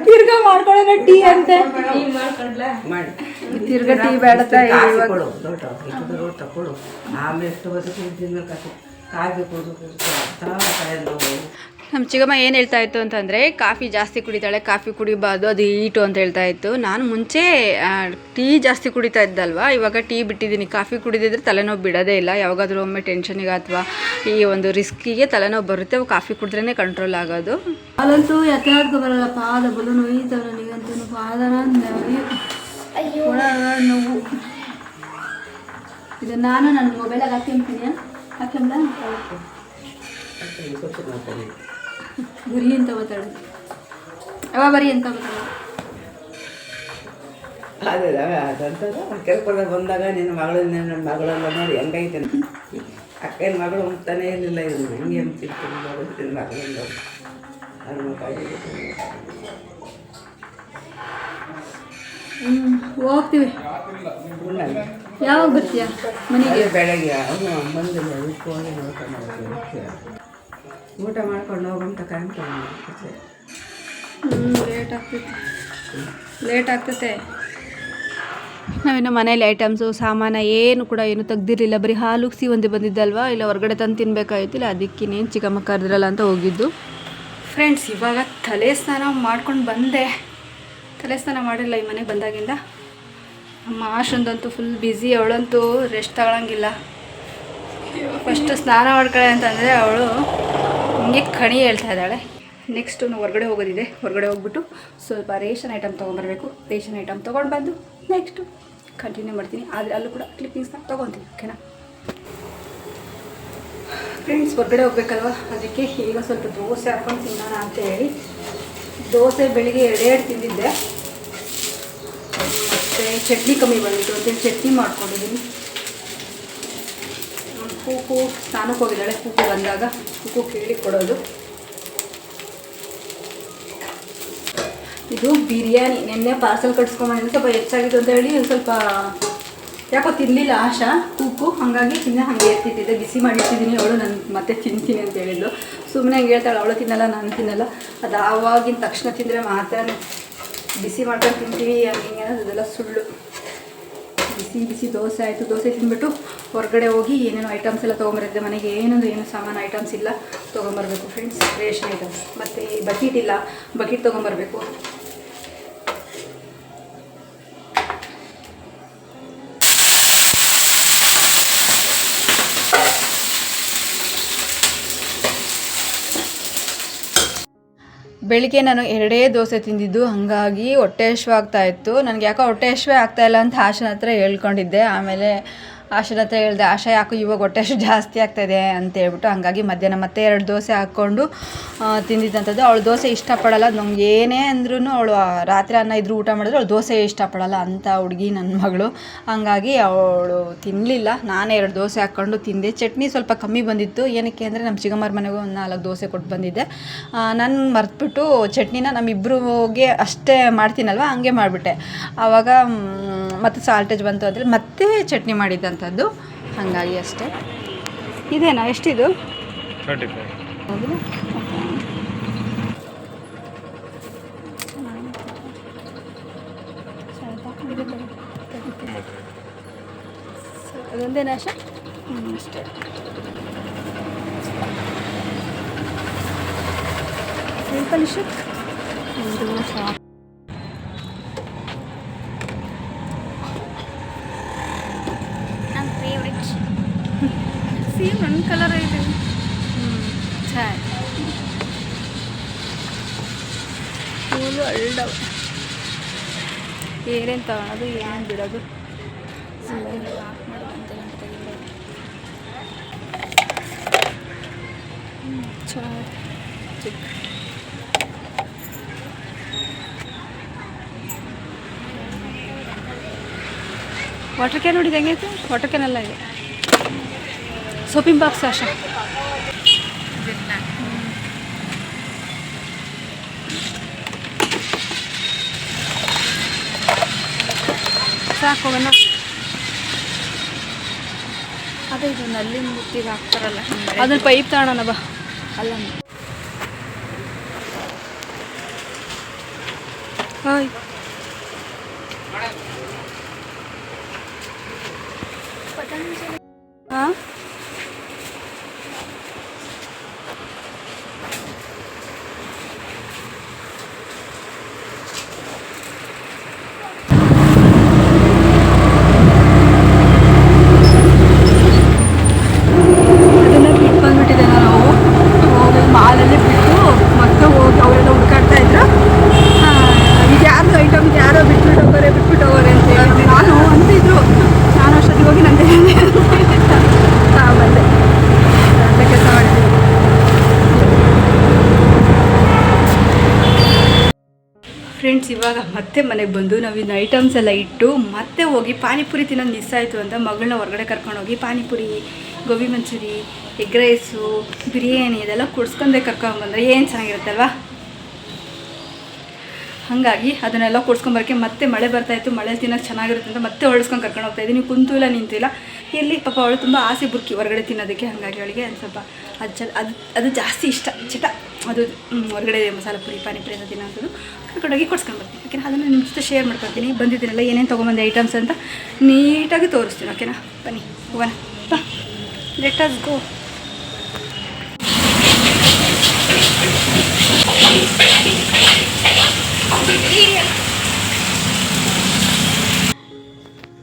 ತಿರ್ಗಾ ಮಾಡ್ಕೊಳ್ಳೋಣ ಟೀ ಅಂತೆ. ಟೀ ಮಾಡ್ಕೊಂಡ್ಲಾ ಮಾಡಿ. ತಿರ್ಗಾ ಟೀ ಬೇಡ ಕಾಫಿ ಕೊಡು ದೊಡ್ಡ ಆಮೇಲೆ ಎಷ್ಟು ಬಸ್ ಕಾಫಿ ಕಾಫಿ ಕುಡಿದು ಕುಡಿದು ಕಾಯಿ ನೋವು ನಮ್ಮ ಚಿಗಮ್ಮ ಏನು ಹೇಳ್ತಾ ಇತ್ತು ಅಂತಂದರೆ ಕಾಫಿ ಜಾಸ್ತಿ ಕುಡಿತಾಳೆ ಕಾಫಿ ಕುಡಿಬಾರ್ದು ಅದು ಈಟು ಅಂತ ಹೇಳ್ತಾ ಇತ್ತು. ನಾನು ಮುಂಚೆ ಟೀ ಜಾಸ್ತಿ ಕುಡಿತಾ ಇದ್ದಲ್ವಾ? ಇವಾಗ ಟೀ ಬಿಟ್ಟಿದ್ದೀನಿ. ಕಾಫಿ ಕುಡಿದಿದ್ರೆ ತಲೆನೋವು ಬಿಡೋದೇ ಇಲ್ಲ. ಯಾವಾಗಾದರೂ ಒಮ್ಮೆ ಟೆನ್ಷನಿಗೆ ಅಥವಾ ಈ ಒಂದು ರಿಸ್ಕಿಗೆ ತಲೆನೋವು ಬರುತ್ತೆ. ಅವು ಕಾಫಿ ಕುಡಿದ್ರೇ ಕಂಟ್ರೋಲ್ ಆಗೋದು. ಅಲ್ಲಂತೂ ಯಾಕೆ ಬರಲ್ಲ ಪಾದ ಬಲು ನೋಯ್ತಾವ ನನಗಂತೂ ಒಳ ನೋವು. ಇದು ನಾನು ನನ್ನ ಮೊಬೈಲಾಗ ಹಾಕ್ಕೊಂತೀನಿ. ಮಾತಾಡಿ ಗುರಿ ಅಂತ ಮಾತಾಡೋದು ಅವ ಬರಿ ಅಂತ ಮಾತಾಡೋದು ಅದೇ ಬಂದಾಗ ನಿನ್ನ ಮಗಳು ನನ್ನ ಮಗಳೆಲ್ಲ ನೋಡಿ ಹೆಂಗೈತೆ ಅಕ್ಕನ ಮಗಳು ಅಂತಾನೆ ಇರಲಿಲ್ಲ ಇದನ್ನು ಹೆಂಗೆ ಅಂತಿತ್ತು ಮಗಳಿಂದ ಹೋಗ್ತೀವಿ. ಯಾವಾಗ ಬರ್ತೀಯ ಮನೆಗೆ? ಬೆಳಗ್ಗೆ ಅವನು ಊಟ ಹೋಗಿ ಹೋಗ್ತೀನಿ. ಊಟ ಮಾಡ್ಕೊಂಡು ಹೋಗಂತ ಕಾಣ್ತಾನೆ ಹ್ಞೂ ಲೇಟ್ ಆಗ್ತೈತೆ. ಲೇಟ್ ಆಗ್ತೈತೆ. ನಾವಿನ್ನು ಮನೇಲಿ ಐಟಮ್ಸು ಸಾಮಾನು ಏನು ಕೂಡ ಏನು ತೆಗ್ದಿರಲಿಲ್ಲ. ಬರೀ ಹಾಲು ಉಗ್ಸಿ ಒಂದೇ ಬಂದಿದ್ದಲ್ವಾ? ಇಲ್ಲ ಹೊರಗಡೆ ತಂದು ತಿನ್ನಬೇಕಾಗಿತ್ತಿಲ್ಲ ಅದಕ್ಕಿನ್ನೇನು ಚಿಕ್ಕಮ್ಮ ಕರೆದ್ರಲ್ಲ ಅಂತ ಹೋಗಿದ್ದು. ಫ್ರೆಂಡ್ಸ್ ಇವಾಗ ತಲೆ ಸ್ನಾನ ಮಾಡ್ಕೊಂಡು ಬಂದೆ. ತಲೆ ಸ್ನಾನ ಮಾಡಿಲ್ಲ ಈ ಮನೆಗೆ ಬಂದಾಗಿಂದ. ನಮ್ಮ ಆಶಂದಂತೂ ಫುಲ್ ಬ್ಯುಸಿ ಅವಳಂತೂ ರೆಸ್ಟ್ ತಗೊಳಂಗಿಲ್ಲ. ಫಸ್ಟ್ ಸ್ನಾನ ಮಾಡ್ಕೊಳ್ಳೆ ಅಂತಂದರೆ ಅವಳು ಹಿಂಗೆ ಕಣಿ ಹೇಳ್ತಾ ಇದ್ದಾಳೆ. ನೆಕ್ಸ್ಟು ನಾವು ಹೊರಗಡೆ ಹೋಗೋದಿದೆ. ಹೊರಗಡೆ ಹೋಗ್ಬಿಟ್ಟು ಸ್ವಲ್ಪ ರೇಷನ್ ಐಟಮ್ ತೊಗೊಂಬರ್ಬೇಕು. ರೇಷನ್ ಐಟಮ್ ತೊಗೊಂಡು ಬಂದು ನೆಕ್ಸ್ಟು ಕಂಟಿನ್ಯೂ ಮಾಡ್ತೀನಿ. ಆದರೆ ಅಲ್ಲೂ ಕೂಡ ಕ್ಲಿಪ್ಪಿಂಗ್ಸ್ನ ತೊಗೊತೀನಿ ಓಕೆನಾ ಫ್ರೆಂಡ್ಸ್ ಹೊರಗಡೆ ಹೋಗ್ಬೇಕಲ್ವ? ಅದಕ್ಕೆ ಈಗ ಸ್ವಲ್ಪ ದೋಸೆ ಹಾಕೊಂಡು ತಿನ್ನೋಣ ಅಂತ ಹೇಳಿ ದೋಸೆ ಬೆಳಿಗ್ಗೆ ಎರಡೆರಡು ತಿಂದಿದ್ದೆ. ಮತ್ತು ಚಟ್ನಿ ಕಮ್ಮಿ ಬಂದಿತ್ತು. ಅಂತೇಳಿ ಚಟ್ನಿ ಮಾಡ್ಕೊಂಡಿದ್ದೀನಿ. ಕೂಕು ಸ್ನಾನಕ್ಕೆ ಹೋಗಿದ್ದಾಳೆ. ಕೂಕು ಬಂದಾಗ ಕೂಕು ಕೇಳಿ ಕೊಡೋದು. ಇದು ಬಿರಿಯಾನಿ. ನಿನ್ನೆ ಪಾರ್ಸಲ್ ಕಟ್ಸ್ಕೊಂಬಂದಿದ್ದು ಸ್ವಲ್ಪ ಹೆಚ್ಚಾಗಿತ್ತು ಅಂತ ಹೇಳಿ ಸ್ವಲ್ಪ ಯಾಕೋ ತಿನ್ನಲಿಲ್ಲ ಆಶಾ ಕೂಕು ಹಾಗಾಗಿ ತಿನ್ನ ಹಾಗೆ ಎತ್ತಿಟ್ಟಿದ್ದೆ. ಬಿಸಿ ಮಾಡಿಟ್ಟಿದ್ದೀನಿ. ಅವಳು ನಾನು ಮತ್ತೆ ತಿಂತೀನಿ ಅಂತ ಹೇಳಿದ್ಲು. ಸುಮ್ಮನೆ ಹಂಗೆ ಹೇಳ್ತಾಳೆ, ಅವಳು ತಿನ್ನಲ್ಲ, ನಾನು ತಿನ್ನಲ್ಲ. ಅದು ಆವಾಗಿನ ತಕ್ಷಣ ತಿಂದರೆ ಮಾತ್ರ ಬಿಸಿ ಮಾಡ್ಕೊಂಡು ತಿಂತೀವಿ ಹಂಗೆ ಹಿಂಗೆ ಅದೆಲ್ಲ ಸುಳ್ಳು. ಬಿಸಿ ಬಿಸಿ ದೋಸೆ ಆಯಿತು, ದೋಸೆ ತಿಂದ್ಬಿಟ್ಟು ಹೊರಗಡೆ ಹೋಗಿ ಏನೇನು ಐಟಮ್ಸ್ ಎಲ್ಲ ತೊಗೊಂಬರಿದ್ದೆ ಮನೆಗೆ ಏನೊಂದು ಏನು ಸಾಮಾನು ಐಟಮ್ಸ್ ಇಲ್ಲ, ತೊಗೊಂಬರ್ಬೇಕು ಫ್ರೆಂಡ್ಸ್ ರೇಷನ್ ಐಟಮ್ಸ್ ಮತ್ತು ಬಕೆಟ್ ಇಲ್ಲ, ಬಕೆಟ್ ತೊಗೊಂಬರ್ಬೇಕು. ಬೆಳಿಗ್ಗೆ ನಾನು ಎರಡೇ ದೋಸೆ ತಿಂದಿದ್ದು, ಹಾಗಾಗಿ ಹೊಟ್ಟೆ ಹಶ್ವ ಆಗ್ತಾ ಇತ್ತು. ನನಗೆ ಯಾಕೋ ಹೊಟ್ಟೆ ಹಶ್ವೇ ಇಲ್ಲ ಅಂತ ಆಶನ ಹತ್ರ ಹೇಳ್ಕೊಂಡಿದ್ದೆ. ಆಮೇಲೆ ಆಶನ ಹತ್ರ ಹೇಳಿದೆ, ಆಶಾ, ಯಾಕೋ ಇವಾಗ ಹೊಟ್ಟೆ ಅಷ್ಟು ಜಾಸ್ತಿ ಆಗ್ತಾಯಿದೆ ಅಂತ ಹೇಳ್ಬಿಟ್ಟು ಹಂಗಾಗಿ ಮಧ್ಯಾಹ್ನ ಮತ್ತೆ ಎರಡು ದೋಸೆ ಹಾಕ್ಕೊಂಡು ತಿಂದಿದ್ದಂಥದ್ದು. ಅವಳು ದೋಸೆ ಇಷ್ಟಪಡಲ್ಲ. ನಮ್ಗೆ ಏನೇ ಅಂದ್ರೂ ಅವಳು ರಾತ್ರಿ ಅನ್ನ ಇದ್ರೂ ಊಟ ಮಾಡಿದ್ರು ಅವಳು ದೋಸೆ ಇಷ್ಟಪಡಲ್ಲ ಅಂತ ಹುಡುಗಿ ನನ್ನ ಮಗಳು. ಹಂಗಾಗಿ ಅವಳು ತಿನ್ನಲಿಲ್ಲ ನಾನೇ ಎರಡು ದೋಸೆ ಹಾಕ್ಕೊಂಡು ತಿಂದೆ. ಚಟ್ನಿ ಸ್ವಲ್ಪ ಕಮ್ಮಿ ಬಂದಿತ್ತು. ಏನಕ್ಕೆ ಅಂದರೆ ನಮ್ಮ ಚಿಗಮ್ಮರ ಮನೆಗೂ ಒಂದು ನಾಲ್ಕು ದೋಸೆ ಕೊಟ್ಟು ಬಂದಿದ್ದೆ. ನಾನು ಮರ್ತುಬಿಟ್ಟು ಚಟ್ನಿನ ನಮ್ಮಿಬ್ಬರಿಗೆ ಅಷ್ಟೇ ಮಾಡ್ತೀನಲ್ವ? ಹಂಗೆ ಮಾಡಿಬಿಟ್ಟೆ. ಆವಾಗ ಮತ್ತು ಸಾಲ್ಟೇಜ್ ಬಂತು ಅಂದರೆ ಮತ್ತೆ ಚಟ್ನಿ ಮಾಡಿದ್ದಂಥದ್ದು ಹಾಗಾಗಿ ಅಷ್ಟೇ. ಇದೇನಾ? ಎಷ್ಟಿದು? Thirty five? ಅದೊಂದೇನಾ ಹ್ಞೂ ಅಷ್ಟೇ. ಸಿಂಪಲ್ ಇಶ್ಯೂ ನನ್ನ ಫೇವ್ರೆಟ್ ಸೇಮ್ ನನ್ನ ಕಲರ್ ಐತೆ ಹ್ಞೂ ಚೆನ್ನಾಗಿ ಅಳ್ಳವ ಏನೇನು ತಗೊಳೋದು ಏನೇನು ಬಿಡೋದು. ಚೆನ್ನಾಗಿ ಚಿಕ್ಕ ವಾಟರ್ ಕ್ಯಾನ್ ನೋಡಿದ ಹೆಂಗೈತೆ? ವಾಟರ್ ಕ್ಯಾನ್ ಎಲ್ಲ ಇದೆ. ಸೋಪಿಂಗ್ ಬಾಕ್ಸ್ ಆಶಾ ಸಾಕು ಹೋಗೋಣ ಅದೇ ಇದು ನಲ್ಲಿ ಮುತ್ತಿಗೆ ಹಾಕ್ತಾರಲ್ಲ ಅದನ್ನ ಪೈಪ್ ತಾಣನ ಬಾ. ಅಲ್ಲ. ಹಾಯ್ ಹಾಂ ಅದನ್ನ ಬಿಟ್ಟು ಬಂದ್ಬಿಟ್ಟಿದೆ ನಾವು ಹೋಗಿ ಮಾಲಲ್ಲಿ ಬಿಟ್ಟು ಮತ್ತೆ ಹೋಗಿ ಅವರೆಲ್ಲ ಹುಡುಕಾಡ್ತಾ ಇದ್ರು ಇದು ಯಾರ್ದು ಐಟಮ್ ಫ್ರೆಂಡ್ಸ್ ಇವಾಗ ಮತ್ತೆ ಮನೆಗೆ ಬಂದು ನಾವು ಇನ್ನು ಐಟಮ್ಸ್ ಎಲ್ಲ ಇಟ್ಟು ಮತ್ತೆ ಹೋಗಿ ಪಾನಿಪುರಿ ತಿನ್ನೋದು ಮಿಸ್ ಆಯಿತು ಅಂತ ಮಗಳನ್ನ ಹೊರಗಡೆ ಕರ್ಕೊಂಡು ಹೋಗಿ ಪಾನಿಪುರಿ, ಗೋಬಿ ಮಂಚೂರಿ, ಎಗ್ ರೈಸು ಬಿರಿಯಾನಿ ಇದೆಲ್ಲ ಕುಡ್ಸ್ಕೊಂಡೆ ಕರ್ಕೊಂಡ್ಬಂದ್ರೆ ಏನು ಚೆನ್ನಾಗಿರುತ್ತಲ್ವಾ? ಹಾಗಾಗಿ ಅದನ್ನೆಲ್ಲ ಕೊಡ್ಸ್ಕೊಂಬರಕ್ಕೆ ಮತ್ತೆ ಮಳೆ ಬರ್ತಾಯಿತ್ತು ಮಳೆ ತಿನ್ನೋಕ್ಕೆ ಚೆನ್ನಾಗಿರುತ್ತೆ ಅಂತ ಮತ್ತೆ ಹೊಡೆಸ್ಕೊಂಡು ಕರ್ಕೊಂಡು ಹೋಗ್ತಾ ಇದ್ದೀನಿ. ಕುಂತು ಇಲ್ಲ ನಿಂತಿಲ್ಲ ಇಲ್ಲ. ಪಾಪ ಅವಳು ತುಂಬ ಆಸೆ ಬುರ್ಕಿ ಹೊರಗಡೆ ತಿನ್ನೋದಕ್ಕೆ, ಹಾಗಾಗಿ ಅವಳಿಗೆ ಒಂದು ಸ್ವಲ್ಪ ಅದು ಚ ಅದು ಅದು ಜಾಸ್ತಿ ಇಷ್ಟ, ಚಟ. ಅದು ಹೊರಗಡೆ ಮಸಾಲ ಪುರಿ, ಪಾನಿಪುರಿ ಅಂತ ತಿನ್ನೋಂಥದ್ದು. ಕರ್ಕೊಂಡೋಗಿ ಕೊಡ್ಸ್ಕೊಂಡು ಬರ್ತೀನಿ. ಓಕೆನಾ? ಅದನ್ನು ನಿಮ್ಮ ಜೊತೆ ಶೇರ್ ಮಾಡ್ಕೊತೀನಿ ಬಂದಿದ್ದೀನಲ್ಲ, ಏನೇನು ತೊಗೊಂಬಂದೆ ಐಟಮ್ಸ್ ಅಂತ ನೀಟಾಗಿ ತೋರಿಸ್ತೀನಿ. ಓಕೆನಾ? ಬನ್ನಿ, ಹೋಗೋಣ. ಬಾ. ಲೆಟ್ ಅಸ್ ಗೋ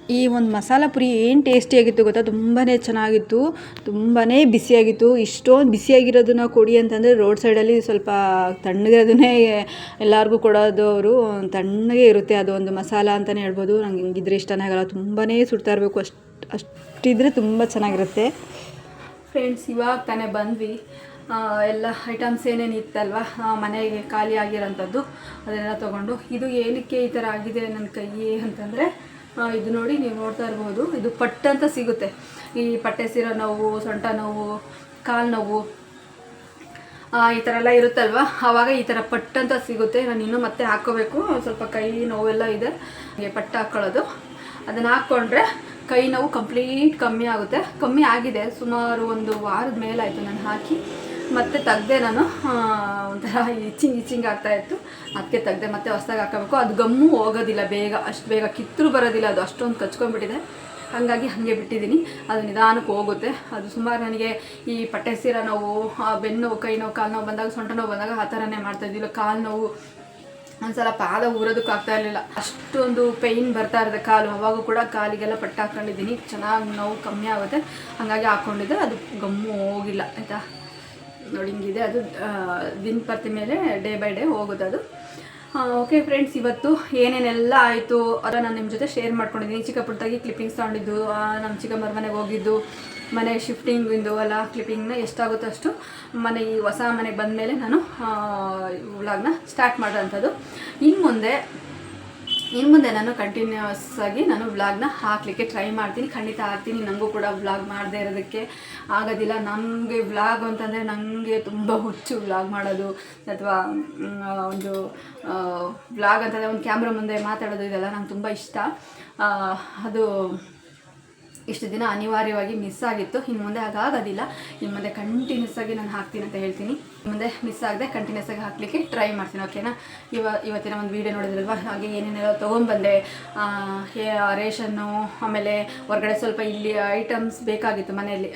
ಈ ಒಂದು ಮಸಾಲ ಪುರಿ ಏನು ಟೇಸ್ಟಿಯಾಗಿತ್ತು ಗೊತ್ತಾ? ತುಂಬಾ ಚೆನ್ನಾಗಿತ್ತು ತುಂಬಾ ಬಿಸಿಯಾಗಿತ್ತು ಇಷ್ಟೊಂದು ಬಿಸಿಯಾಗಿರೋದನ್ನ ಕೊಡಿ ಅಂತಂದರೆ ರೋಡ್ ಸೈಡಲ್ಲಿ ಸ್ವಲ್ಪ ತಣ್ಣಗಿರೋದನ್ನೇ ಎಲ್ಲರಿಗೂ ಕೊಡೋದು ಅವರು. ತಣ್ಣಗೆ ಇರುತ್ತೆ ಅದು ಒಂದು ಮಸಾಲ ಅಂತಲೇ ಹೇಳ್ಬೋದು. ನಂಗೆ ಹಿಂಗಿದ್ರೆ ಇಷ್ಟನೇ ಆಗಲ್ಲ. ತುಂಬಾ ಸುಡ್ತಾ ಇರಬೇಕು. ಅಷ್ಟು, ಅಷ್ಟಿದ್ರೆ ತುಂಬ ಚೆನ್ನಾಗಿರುತ್ತೆ. ಫ್ರೆಂಡ್ಸ್ ಇವಾಗ ತಾನೇ ಬಂದ್ವಿ. ಎಲ್ಲ ಐಟಮ್ಸ್ ಏನೇನು ಇತ್ತಲ್ವ? ಮನೆಗೆ ಖಾಲಿ ಆಗಿರೋಂಥದ್ದು ಅದೆಲ್ಲ ತೊಗೊಂಡು ಇದು ಏನಕ್ಕೆ ಈ ಥರ ಆಗಿದೆ ನನ್ನ ಕೈ ಅಂತಂದರೆ ಇದು ನೋಡಿ ನೀವು ನೋಡ್ತಾ ಇರ್ಬೋದು, ಇದು ಪಟ್ಟಂತ ಸಿಗುತ್ತೆ. ಈ ಪಟ್ಟೆ ಸಿರೋ ನೋವು, ಸೊಂಟ ನೋವು, ಕಾಲು ನೋವು ಈ ಥರ ಎಲ್ಲ ಇರುತ್ತಲ್ವ? ಆವಾಗ ಈ ಥರ ಪಟ್ಟ ಅಂತ ಸಿಗುತ್ತೆ. ನಾನು ಇನ್ನೂ ಮತ್ತೆ ಹಾಕ್ಕೋಬೇಕು. ಸ್ವಲ್ಪ ಕೈ ನೋವೆಲ್ಲ ಇದೆ. ಹಾಗೆ ಪಟ್ಟು ಹಾಕ್ಕೊಳ್ಳೋದು ಅದನ್ನು ಹಾಕ್ಕೊಂಡ್ರೆ ಕೈ ನೋವು ಕಂಪ್ಲೀಟ್ ಕಮ್ಮಿ ಆಗುತ್ತೆ. ಕಮ್ಮಿ ಆಗಿದೆ. ಸುಮಾರು ಒಂದು ವಾರದ ಮೇಲಾಯಿತು ನಾನು ಹಾಕಿ. ಮತ್ತೆ ತೆಗ್ದೆ ನಾನು ಒಂಥರ ಇಚ್ಚಿಂಗ್ ಇಚ್ಚಿಂಗ್ ಆಗ್ತಾ ಇತ್ತು. ಅದಕ್ಕೆ ತೆಗ್ದೆ ಮತ್ತೆ ಹೊಸ್ದಾಗಿ ಹಾಕೋಬೇಕು. ಅದು ಗಮ್ಮು ಹೋಗೋದಿಲ್ಲ ಬೇಗ, ಅಷ್ಟು ಬೇಗ. ಕಿತ್ತರು ಬರೋದಿಲ್ಲ ಅದು, ಅಷ್ಟೊಂದು ಕಚ್ಕೊಂಡ್ಬಿಟ್ಟಿದೆ. ಹಾಗಾಗಿ ಹಾಗೆ ಬಿಟ್ಟಿದ್ದೀನಿ. ಅದು ನಿಧಾನಕ್ಕೆ ಹೋಗುತ್ತೆ. ಅದು ಸುಮಾರು ನನಗೆ ಈ ಪಟ್ಟೆ ಸೀರ ನೋವು ಬೆನ್ನು ನೋವು, ಕೈ ನೋವು, ಕಾಲು ನೋವು ಬಂದಾಗ, ಸೊಂಟ ನೋವು ಬಂದಾಗ ಆ ಥರನೇ ಮಾಡ್ತಾ ಇದ್ದಿಲ್ಲ. ಕಾಲು ನೋವು, ಒಂದ್ಸಲ ಪಾದ ಊರೋದಕ್ಕೆ ಆಗ್ತಾ ಇರಲಿಲ್ಲ. ಅಷ್ಟೊಂದು ಪೈನ್ ಬರ್ತಾ ಇರುತ್ತೆ ಕಾಲು. ಅವಾಗೂ ಕೂಡ ಕಾಲಿಗೆಲ್ಲ ಪಟ್ಟು ಹಾಕ್ಕೊಂಡಿದ್ದೀನಿ ಚೆನ್ನಾಗಿ ನೋವು ಕಮ್ಮಿ ಆಗುತ್ತೆ. ಹಾಗಾಗಿ ಹಾಕ್ಕೊಂಡಿದ್ದೆ ಅದು ಗಮ್ಮು ಹೋಗಿಲ್ಲ, ಆಯಿತಾ? ನೋಡಿ ಹಿಂಗಿದೆ ಅದು ದಿನ ಪ್ರತಿ ಮೇಲೆ ಡೇ ಬೈ ಡೇ ಹೋಗೋದು ಅದು. ಓಕೆ ಫ್ರೆಂಡ್ಸ್ ಇವತ್ತು ಏನೇನೆಲ್ಲ ಆಯಿತು ಅದನ್ನು ನಾನು ನಿಮ್ಮ ಜೊತೆ ಶೇರ್ ಮಾಡ್ಕೊಂಡಿದ್ದೀನಿ. ಚಿಕ್ಕ ಪುಟ್ಟದಾಗಿ ಕ್ಲಿಪ್ಪಿಂಗ್ಸ್ ತೊಗೊಂಡಿದ್ದು ನಮ್ಮ ಚಿಕ್ಕಮ್ಮರ ಮನೆಗೆ ಹೋಗಿದ್ದು, ಮನೆ ಶಿಫ್ಟಿಂಗಿಂದು ಎಲ್ಲ ಕ್ಲಿಪ್ಪಿಂಗ್ನ ಎಷ್ಟಾಗುತ್ತೋ ಅಷ್ಟು ಮನೆ, ಈ ಹೊಸ ಮನೆಗೆ ಬಂದಮೇಲೆ ನಾನು ವ್ಲಾಗ್ನ ಸ್ಟಾರ್ಟ್ ಮಾಡೋಂಥದ್ದು ಇನ್ನು ಮುಂದೆ ಇನ್ನು ಮುಂದೆ ನಾನು ಕಂಟಿನ್ಯೂಸ್ ಆಗಿ ನಾನು ವ್ಲಾಗ್ನ ಹಾಕಲಿಕ್ಕೆ ಟ್ರೈ ಮಾಡ್ತೀನಿ. ಖಂಡಿತ ಹಾಕ್ತೀನಿ. ನನಗೂ ಕೂಡ ವ್ಲಾಗ್ ಮಾಡದೇ ಇರೋದಕ್ಕೆ ಆಗೋದಿಲ್ಲ. ನನಗೆ ವ್ಲಾಗ್ ಅಂತಂದರೆ ನನಗೆ ತುಂಬ ಹುಚ್ಚು ವ್ಲಾಗ್ ಮಾಡೋದು ಅಥವಾ ಒಂದು ವ್ಲಾಗ್ ಅಂತಂದರೆ ಒಂದು ಕ್ಯಾಮ್ರಾ ಮುಂದೆ ಮಾತಾಡೋದು ಇದೆಲ್ಲ ನಂಗೆ ತುಂಬ ಇಷ್ಟ. ಅದು ಇಷ್ಟು ದಿನ ಅನಿವಾರ್ಯವಾಗಿ ಮಿಸ್ ಆಗಿತ್ತು. ಇನ್ನು ಮುಂದೆ ಹಾಗಾಗೋದಿಲ್ಲ. ಇನ್ನು ಮುಂದೆ ಕಂಟಿನ್ಯೂಸ್ ಆಗಿ ನಾನು ಹಾಕ್ತೀನಿ ಅಂತ ಹೇಳ್ತೀನಿ. ಮುಂದೆ ಮಿಸ್ ಆಗದೆ ಕಂಟಿನ್ಯೂಸ್ ಆಗಿ ಹಾಕಲಿಕ್ಕೆ ಟ್ರೈ ಮಾಡ್ತೀನಿ ಓಕೆನಾ ಇವ, ಇವತ್ತಿನ ಒಂದು ವೀಡಿಯೋ ನೋಡಿದ್ರಲ್ವ? ಹಾಗೆ ಏನೇನೆಲ್ಲ ತೊಗೊಂಬಂದೆ ರೇಷನ್ನು, ಆಮೇಲೆ ಹೊರಗಡೆ ಸ್ವಲ್ಪ ಇಲ್ಲಿ ಐಟಮ್ಸ್ ಬೇಕಾಗಿತ್ತು ಮನೆಯಲ್ಲಿ.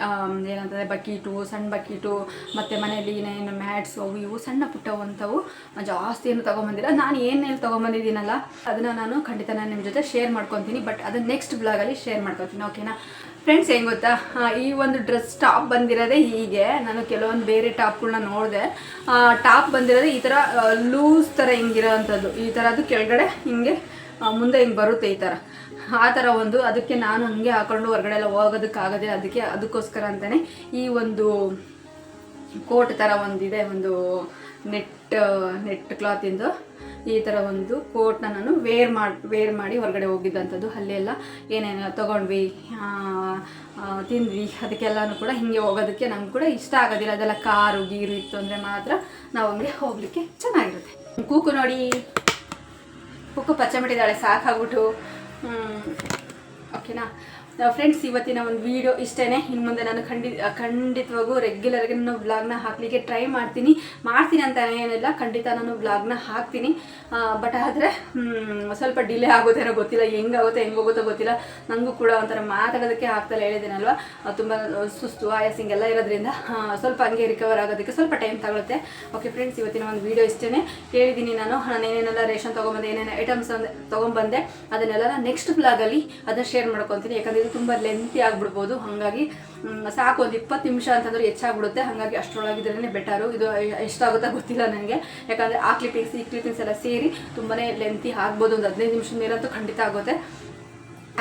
ಏನಂತಂದರೆ ಬಕೀಟು, ಸಣ್ಣ ಬಕೀಟು, ಮತ್ತು ಮನೆಯಲ್ಲಿ ಏನೇನು ಮ್ಯಾಟ್ಸ್, ಅವು ಇವು ಸಣ್ಣ ಪುಟ್ಟವು ಅಂಥವು ಜಾಸ್ತಿ ಏನು ತೊಗೊಂಬಂದಿಲ್ಲ ನಾನು ಏನೇನು ತೊಗೊಂಬಂದಿದ್ದೀನಲ್ಲ ಅದನ್ನು ನಾನು ಖಂಡಿತ ನಾನು ನಿಮ್ಮ ಜೊತೆ ಶೇರ್ ಮಾಡ್ಕೊತೀನಿ. ಬಟ್ ಅದನ್ನು ನೆಕ್ಸ್ಟ್ ಬ್ಲಾಗಲ್ಲಿ ಶೇರ್ ಮಾಡ್ಕೊತೀನಿ ಓಕೆನಾ ಫ್ರೆಂಡ್ಸ್ ಏನು ಗೊತ್ತಾ? ಈ ಒಂದು ಡ್ರೆಸ್ ಟಾಪ್ ಬಂದಿರೋದೇ ಹೀಗೆ. ನಾನು ಕೆಲವೊಂದು ಬೇರೆ ಟಾಪ್ಗಳನ್ನ ನೋಡಿದೆ. ಟಾಪ್ ಬಂದಿರೋದೇ ಈ ಥರ ಲೂಸ್ ಥರ ಹಿಂಗಿರೋ ಅಂಥದ್ದು ಈ ಥರ ಅದು ಕೆಳಗಡೆ ಹಿಂಗೆ ಮುಂದೆ ಹಿಂಗೆ ಬರುತ್ತೆ ಈ ಥರ ಆ ಥರ ಒಂದು. ಅದಕ್ಕೆ ನಾನು ಹಂಗೆ ಹಾಕೊಂಡು ಹೊರಗಡೆ ಎಲ್ಲ ಹೋಗೋದಕ್ಕಾಗದೆ ಅದಕ್ಕೆ ಅದಕ್ಕೋಸ್ಕರ ಅಂತಲೇ ಈ ಒಂದು ಕೋಟ್ ಥರ ಒಂದಿದೆ, ಒಂದು ನೆಟ್ ನೆಟ್ ಕ್ಲಾತಿಂದು ಈ ಥರ ಒಂದು ಕೋಟ್ನ ನಾನು ವೇರ್ ಮಾಡಿ ವೇರ್ ಮಾಡಿ ಹೊರಗಡೆ ಹೋಗಿದ್ದಂಥದ್ದು, ಅಲ್ಲೆಲ್ಲ ಏನೇನು ತೊಗೊಂಡ್ವಿ ತಿಂದ್ವಿ, ಅದಕ್ಕೆಲ್ಲನೂ ಕೂಡ ಹಿಂಗೆ ಹೋಗೋದಕ್ಕೆ ನಮ್ಗೆ ಕೂಡ ಇಷ್ಟ ಆಗೋದಿಲ್ಲ. ಅದೆಲ್ಲ ಕಾರು, ಗೀರು ಇತ್ತು ಅಂದರೆ ಮಾತ್ರ ನಾವು ಹಂಗೆ ಹೋಗಲಿಕ್ಕೆ ಚೆನ್ನಾಗಿರುತ್ತೆ. ಕೂಕು ನೋಡಿ. ಕೂಕು ಪಚ್ಚಮಿಟ್ಟಿದ್ದಾಳೆ ಸಾಕಾಗ್ಬಿಟ್ಟು. ಓಕೆನಾ ಫ್ರೆಂಡ್ಸ್ ಇವತ್ತಿನ ಒಂದು ವಿಡಿಯೋ ಇಷ್ಟೇ ಇನ್ನು ಮುಂದೆ ನಾನು ಖಂಡಿ ಖಂಡಿತವಾಗೂ ರೆಗ್ಯುಲರ್ಗೆ ನಾನು ಬ್ಲಾಗ್ನ ಹಾಕಲಿಕ್ಕೆ ಟ್ರೈ ಮಾಡ್ತೀನಿ. ಮಾಡ್ತೀನಿ ಅಂತ ಏನಿಲ್ಲ, ಖಂಡಿತ ನಾನು ಬ್ಲಾಗ್ನ ಹಾಕ್ತೀನಿ. ಬಟ್ ಆದರೆ ಸ್ವಲ್ಪ ಡಿಲೇ ಆಗೋದೇನೋ ಗೊತ್ತಿಲ್ಲ. ಹೆಂಗಾಗುತ್ತೆ, ಹೆಂಗೆ ಹೋಗುತ್ತೋ ಗೊತ್ತಿಲ್ಲ. ನನಗೂ ಕೂಡ ಒಂಥರ ಮಾತಾಡೋದಕ್ಕೆ ಆಗ್ತಲ್ಲ ಹೇಳಿದ್ದೀನಲ್ವ ತುಂಬ ಸುಸ್ತು ಆಯಾಸ ಎಲ್ಲ ಇರೋದ್ರಿಂದ ಸ್ವಲ್ಪ ಹಂಗೆ ರಿಕವರ್ ಆಗೋದಕ್ಕೆ ಸ್ವಲ್ಪ ಟೈಮ್ ತಗೊಳುತ್ತೆ. ಓಕೆ ಫ್ರೆಂಡ್ಸ್ ಇವತ್ತಿನ ಒಂದು ವಿಡಿಯೋ ಇಷ್ಟೇ ಕೇಳಿದ್ದೀನಿ ನಾನು. ನಾನು ಏನೇನೆಲ್ಲ ರೇಷನ್ ತೊಗೊಂಬಂದೆ, ಏನೇನು ಐಟಮ್ಸ್ ತೊಗೊಂಬಂದೆ, ಅದನ್ನೆಲ್ಲ ನೆಕ್ಸ್ಟ್ ಬ್ಲಾಗಲ್ಲಿ ಅದನ್ನು ಶೇರ್ ಮಾಡ್ಕೊತೀನಿ. ಯಾಕಂದರೆ ತುಂಬ ಲೆಂತಿ ಆಗಿಬಿಡ್ಬೋದು. ಹಾಗಾಗಿ ಸಾಕು ಒಂದು ಇಪ್ಪತ್ತು ನಿಮಿಷ ಅಂತಂದ್ರೆ ಹೆಚ್ಚಾಗ್ಬಿಡುತ್ತೆ. ಹಾಗಾಗಿ ಅಷ್ಟರೊಳಗಿದ್ರೇ ಬೆಟರು ಇದು ಎಷ್ಟಾಗುತ್ತಾ ಗೊತ್ತಿಲ್ಲ ನನಗೆ ಯಾಕಂದರೆ ಆ ಕ್ಲಿಪ್ಪಿಂಗ್ಸ್ ಈ ಕ್ಲಿಪ್ಪಿಂಗ್ಸ್ ಎಲ್ಲ ಸೇರಿ ತುಂಬಾ ಲೆಂತಿ ಆಗ್ಬೋದು. ಒಂದು ಹದಿನೈದು ನಿಮಿಷದ ಮೇಲಂತೂ ಖಂಡಿತ ಆಗುತ್ತೆ.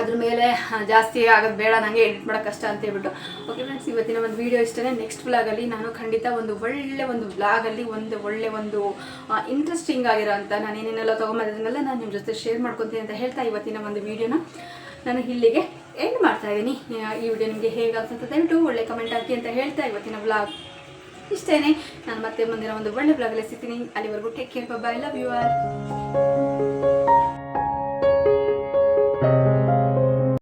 ಅದ್ರ ಮೇಲೆ ಜಾಸ್ತಿ ಆಗೋದು ಬೇಡ. ನನಗೆ ಎಡಿಟ್ ಮಾಡೋಕ್ಕೆ ಕಷ್ಟ ಅಂತ ಹೇಳ್ಬಿಟ್ಟು. ಓಕೆ ಫ್ರೆಂಡ್ಸ್ ಇವತ್ತಿನ ಒಂದು ವೀಡಿಯೋ ಇಷ್ಟೇ ನೆಕ್ಸ್ಟ್ ವ್ಲಾಗಲ್ಲಿ ನಾನು ಖಂಡಿತ ಒಂದು ಒಳ್ಳೆ ಒಂದು ವ್ಲಾಗಲ್ಲಿ ಒಂದು ಒಳ್ಳೆ ಒಂದು ಇಂಟ್ರೆಸ್ಟಿಂಗ್ ಆಗಿರೋ ಅಂತ ನಾನು ಏನೇನೆಲ್ಲ ತೊಗೊಂಬಂದಿದ್ದನ್ನೆಲ್ಲ ನಾನು ನಿಮ್ಮ ಜೊತೆ ಶೇರ್ ಮಾಡ್ಕೊತೀನಿ ಅಂತ ಹೇಳ್ತಾ ಇವತ್ತಿನ ಒಂದು ವೀಡಿಯೋನ ನಾನು ಇಲ್ಲಿಗೆ ಎಂಡ್ ಮಾಡ್ತಾ ಇದ್ದೀನಿ. ಈ ವಿಡಿಯೋ ನಿಮಗೆ ಹೇಗೆ ಅಂತ ದಯವಿಟ್ಟು ಒಳ್ಳೆ ಕಮೆಂಟ್ ಹಾಕಿ ಅಂತ ಹೇಳ್ತಾ ಇವತ್ತಿನ ವ್ಲಾಗ್ ಇಷ್ಟೇನೆ. ನಾನು ಮತ್ತೆ ಮುಂದಿನ ಒಂದು ಒಳ್ಳೆ ಬ್ಲಾಗ್ ಸಿಗ್ತೀನಿ. ಅಲ್ಲಿವರೆಗೂ take care bye love you all